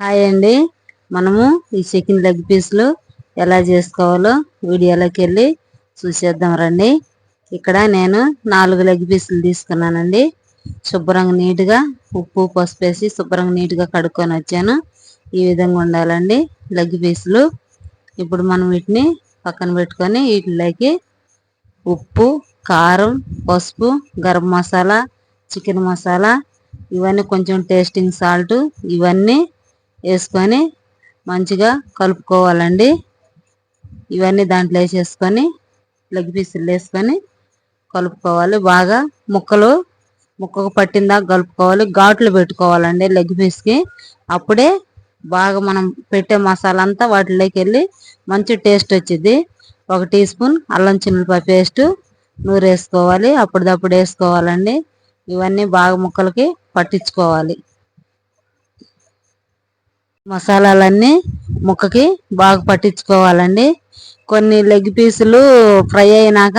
Hi అండి. మనము ఈ చికెన్ లెగ్ పీస్లు ఎలా చేసుకోవాలో వీడియోలోకి వెళ్ళి చూసేద్దాం రండి. ఇక్కడ నేను నాలుగు లెగ్ పీసులు తీసుకున్నానండి. శుభ్రంగా నీట్గా ఉప్పు పసుపు వేసి శుభ్రంగా నీట్గా కడుక్కొని వచ్చాను. ఈ విధంగా ఉండాలండి లెగ్ పీసులు. ఇప్పుడు మనం వీటిని పక్కన పెట్టుకొని వీటిలోకి ఉప్పు కారం పసుపు గరం మసాలా చికెన్ మసాలా ఇవన్నీ కొంచెం టేస్టింగ్ సాల్ట్ ఇవన్నీ వేసుకొని మంచిగా కలుపుకోవాలండి. ఇవన్నీ దాంట్లో వేసేసుకొని లెగ్ పీసులు వేసుకొని కలుపుకోవాలి. బాగా ముక్కలు ముక్కకు పట్టిందా కలుపుకోవాలి. ఘాట్లు పెట్టుకోవాలండి లెగ్ పీస్కి అప్పుడే బాగా మనం పెట్టే మసాలా అంతా వాటిలోకి వెళ్ళి మంచి టేస్ట్ వచ్చింది ఒక టీ స్పూన్ అల్లం చిల్లిపాయ పేస్ట్ నూరు వేసుకోవాలి అప్పుడప్పుడు వేసుకోవాలండి. ఇవన్నీ బాగా ముక్కలకి పట్టించుకోవాలి. మసాలాలన్నీ ముక్కకి బాగా పట్టించుకోవాలండి. కొన్ని లెగ్ పీసులు ఫ్రై అయినాక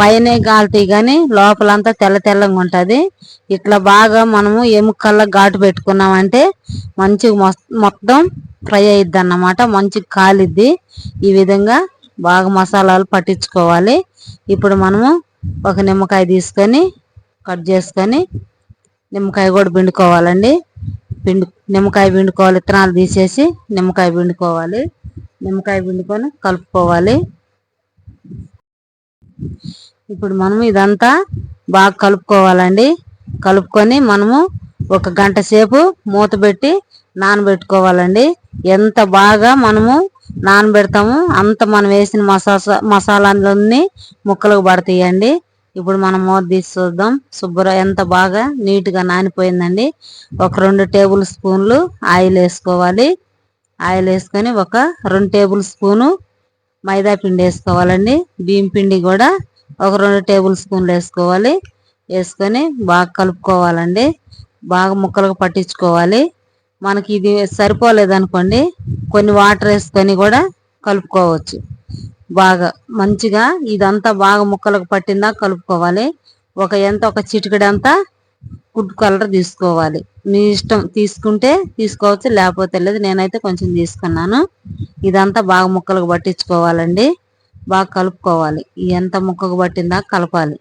పైన కాలుతాయి కానీ లోపలంతా తెల్ల తెల్లగా ఉంటుంది. ఇట్లా బాగా మనము ఎముకల్లా ఘాటు పెట్టుకున్నామంటే మంచిగా మొత్తం ఫ్రై అయిద్ది అన్నమాట మంచిగా కాలిద్ది. ఈ విధంగా బాగా మసాలాలు పట్టించుకోవాలి. ఇప్పుడు మనము ఒక నిమ్మకాయ తీసుకొని కట్ చేసుకొని నిమ్మకాయ కూడా పిండుకోవాలండి. పిండు నిమ్మకాయ పిండుకోవాలి విత్తనాలు తీసేసి నిమ్మకాయ పిండుకోవాలి. నిమ్మకాయ పిండుకొని కలుపుకోవాలి. ఇప్పుడు మనము ఇదంతా బాగా కలుపుకోవాలండి. కలుపుకొని మనము ఒక గంట సేపు మూత పెట్టి నానబెట్టుకోవాలండి. ఎంత బాగా మనము నానబెడతాము అంత మనం వేసిన మసాలా మసాలాలన్నీ ముక్కలకు పడతాయండి. ఇప్పుడు మనం మూత తీసి చూద్దాం శుభ్ర ఎంత బాగా నీట్గా నానిపోయిందండి. ఒక రెండు టేబుల్ స్పూన్లు ఆయిల్ వేసుకోవాలి. ఆయిల్ వేసుకొని ఒక రెండు టేబుల్ స్పూను మైదా పిండి వేసుకోవాలండి. బియ్యం పిండి కూడా ఒక రెండు టేబుల్ స్పూన్లు వేసుకోవాలి. వేసుకొని బాగా కలుపుకోవాలండి. బాగా ముక్కలకు పట్టించుకోవాలి. మనకి ఇది సరిపోలేదనుకోండి కొన్ని వాటర్ వేసుకొని కూడా కలుపుకోవచ్చు. బాగా మంచిగా ఇదంతా బాగా ముక్కలకు పట్టిందా కలుపుకోవాలి. ఒక ఎంత ఒక చిటికడంతా ఫుడ్ కలర్ తీసుకోవాలి. మీ ఇష్టం తీసుకుంటే తీసుకోవచ్చు లేకపోతే లేదు. నేనైతే కొంచెం తీసుకున్నాను. ఇదంతా బాగా ముక్కలకు పట్టించుకోవాలండి. బాగా కలుపుకోవాలి. ఎంత ముక్కకు పట్టిందా కలపాలి.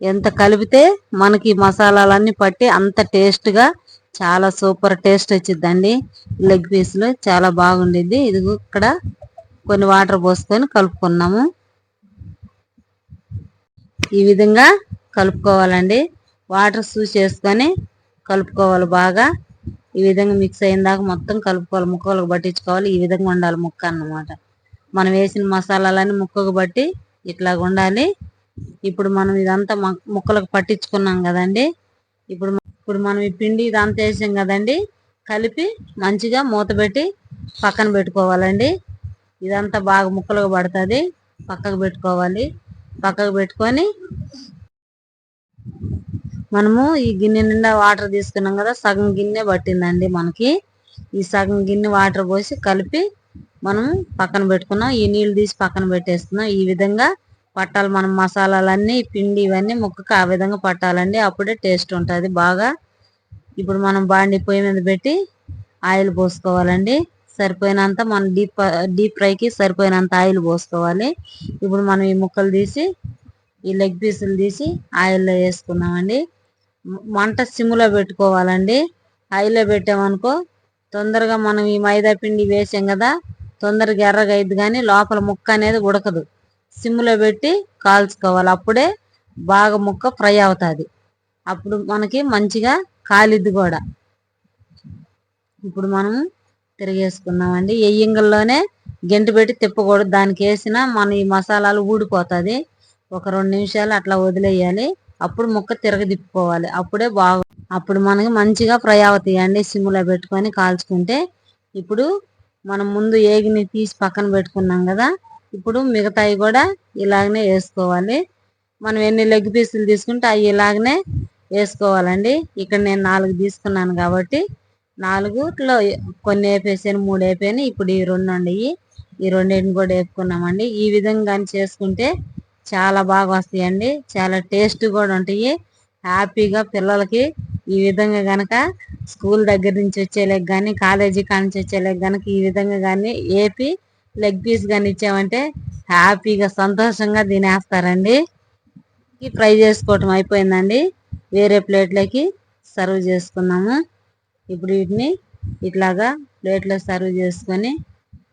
ఎంత కలిపితే మనకి మసాలాలన్నీ పట్టి అంత టేస్ట్గా చాలా సూపర్ టేస్ట్ వచ్చిందండి లెగ్ పీస్లు చాలా బాగుండిద్ది. ఇది ఇక్కడ కొన్ని వాటర్ పోసుకొని కలుపుకున్నాము. ఈ విధంగా కలుపుకోవాలండి. వాటర్ సూస్ చేసుకొని కలుపుకోవాలి బాగా. ఈ విధంగా మిక్స్ అయిన దాకా మొత్తం కలుపుకోవాలి. ముక్కలకు పట్టించుకోవాలి. ఈ విధంగా ఉండాలి ముక్క అన్నమాట. మనం వేసిన మసాలాలన్నీ ముక్కకు బట్టి ఇట్లా ఉండాలి ఇప్పుడు మనం ఇదంతా ముక్కలకు పట్టించుకున్నాం కదండి. ఇప్పుడు ఇప్పుడు మనం ఈ పిండి ఇదంతా వేసాం కదండి. కలిపి మంచిగా మూత పెట్టి పక్కన పెట్టుకోవాలండి. ఇదంతా బాగా ముక్కలుగా పడుతుంది. పక్కకు పెట్టుకోవాలి. పక్కకు పెట్టుకొని మనము ఈ గిన్నె నిండా వాటర్ తీసుకున్నాం కదా సగం గిన్నె పట్టిందండి మనకి. ఈ సగం గిన్నె వాటర్ పోసి కలిపి మనం పక్కన పెట్టుకున్నాం. ఈ నీళ్ళు తీసి పక్కన పెట్టేస్తున్నాం. ఈ విధంగా పట్టాలి మనం మసాలాలన్నీ పిండి ఇవన్నీ ముక్కకు ఆ విధంగా పట్టాలండి. అప్పుడే టేస్ట్ ఉంటుంది బాగా. ఇప్పుడు మనం బాండి పొయ్యి మీద పెట్టి ఆయిల్ పోసుకోవాలండి. సరిపోయినంత మనం డీప్ డీప్ ఫ్రైకి సరిపోయినంత ఆయిల్ పోసుకోవాలి. ఇప్పుడు మనం ఈ ముక్కలు తీసి ఈ లెగ్ పీసులు తీసి ఆయిల్లో వేసుకున్నామండి. మంట సిమ్లో పెట్టుకోవాలండి. ఆయిల్లో పెట్టామనుకో తొందరగా మనం ఈ మైదా పిండి వేసాం కదా తొందరగా ఎర్రగా అయింది కానీ లోపల ముక్క అనేది ఉడకదు. సిమ్లో పెట్టి కాల్చుకోవాలి. అప్పుడే బాగా ముక్క ఫ్రై అవుతుంది. అప్పుడు మనకి మంచిగా కాలిద్ది కూడా. ఇప్పుడు మనం తిరిగేసుకున్నామండి. ఎయ్యింగల్లోనే గెంటు పెట్టి తిప్పకూడదు. దానికి వేసిన మన ఈ మసాలాలు ఊడిపోతుంది. ఒక రెండు నిమిషాలు అట్లా వదిలేయాలి. అప్పుడు ముక్క తిరగదిప్పుకోవాలి. అప్పుడే బాగు అప్పుడు మనకి మంచిగా ఫ్రై అవుతాయి అండి సిమ్లో పెట్టుకొని కాల్చుకుంటే. ఇప్పుడు మనం ముందు ఏగిని తీసి పక్కన పెట్టుకున్నాం కదా. ఇప్పుడు మిగతాయి కూడా ఇలాగనే వేసుకోవాలి. మనం ఎన్ని లెగ్ పీసులు తీసుకుంటే అవి ఇలాగనే వేసుకోవాలండి. ఇక్కడ నేను నాలుగు తీసుకున్నాను కాబట్టి. నాలుగులో కొన్ని వేపేసాను మూడు వేపాను ఇప్పుడు ఈ రెండు ఉండయి ఈ రెండింటిని కూడా వేపుకున్నామండి. ఈ విధంగా చేసుకుంటే చాలా బాగా వస్తాయండి. చాలా టేస్ట్ కూడా ఉంటాయి. హ్యాపీగా పిల్లలకి ఈ విధంగా గనక స్కూల్ దగ్గర నుంచి వచ్చేలేక కానీ కాలేజీ కానించి వచ్చేలేక గనక ఈ విధంగా కానీ ఏపీ లెగ్ పీస్ కానీ ఇచ్చామంటే హ్యాపీగా సంతోషంగా తినేస్తారండి. ఫ్రై చేసుకోవటం అయిపోయిందండి. వేరే ప్లేట్లోకి సర్వ్ చేసుకున్నాము. ఇప్పుడు వీటిని ఇట్లాగా ప్లేట్లో సర్వ్ చేసుకొని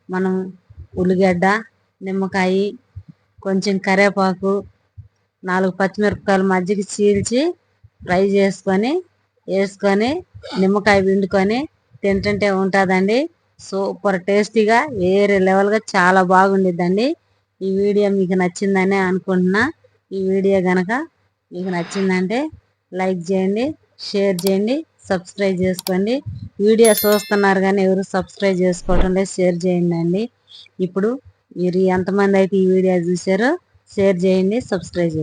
మనం ఉల్లిగడ్డ నిమ్మకాయ కొంచెం కరివేపాకు నాలుగు పచ్చిమిరపకాయలు మజ్జిగ చీల్చి ఫ్రై చేసుకొని వేసుకొని నిమ్మకాయ పిండుకొని తింటుంటే ఉంటుందండి. సూపర్ టేస్టీగా వేరే లెవెల్గా చాలా బాగుండిద్దండి. ఈ వీడియో మీకు నచ్చిందని అనుకుంటున్నా. ఈ వీడియో కనుక మీకు నచ్చిందంటే లైక్ చేయండి షేర్ చేయండి. సబ్స్క్రైబ్ చేసుకోండి. వీడియో చూస్తున్నారు కానీ ఎవరు సబ్స్క్రైబ్ చేసుకోవటం లేదు షేర్ చేయండి అండి. ఇప్పుడు మీరు ఎంతమంది అయితే ఈ వీడియో చూసారో షేర్ చేయండి సబ్స్క్రైబ్ చేయండి.